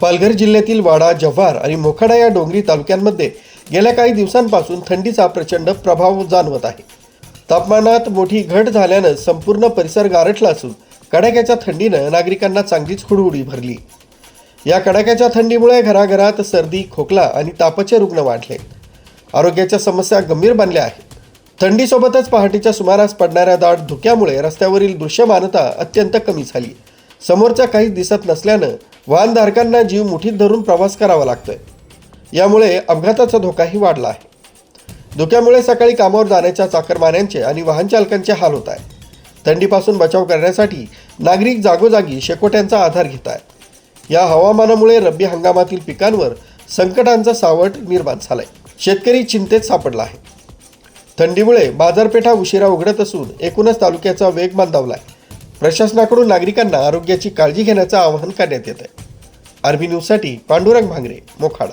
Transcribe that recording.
पालघर जिल्ह्यातील वाडा जव्हार आणि मोखाडा या डोंगरी तालुक्यांमध्ये गेल्या काही दिवसांपासून थंडीचा प्रचंड प्रभाव जाणवत आहे. तापमानात मोठी घट झाल्यानं संपूर्ण परिसर गारठला असून कडाक्याच्या थंडीनं नागरिकांना चांगलीच हुडहुडी भरली. या कडाक्याच्या थंडीमुळे घराघरात सर्दी खोकला आणि तापाचे रुग्ण वाढले. आरोग्याच्या समस्या गंभीर बनल्या आहेत. थंडीसोबतच पहाटेच्या सुमारास पडणाऱ्या दाट धुक्यामुळे रस्त्यावरील दृश्यमानता अत्यंत कमी झाली. समोरच्या काही दिसत नसल्यानं वाहनधारकांना जीव मुठीत धरून प्रवास करावा लागतोय. यामुळे अपघाताचा धोकाही वाढला आहे. धुक्यामुळे सकाळी कामावर जाण्याच्या चाकरमान्यांचे आणि वाहनचालकांचे हाल होत आहे. थंडीपासून बचाव करण्यासाठी नागरिक जागोजागी शेकोट्यांचा आधार घेत आहे. या हवामानामुळे रब्बी हंगामातील पिकांवर संकटांचा सावट निर्माण झालाय. शेतकरी चिंतेत सापडला आहे. थंडीमुळे बाजारपेठा उशिरा उघडत असून एकूणच तालुक्याचा वेग मंदावलाय. प्रशासनाकडून नागरिकांना आरोग्याची काळजी घेण्याचं आवाहन करण्यात येत आहे आरबी न्यूजसाठी पांडुरंग भांगरे मोखाडा.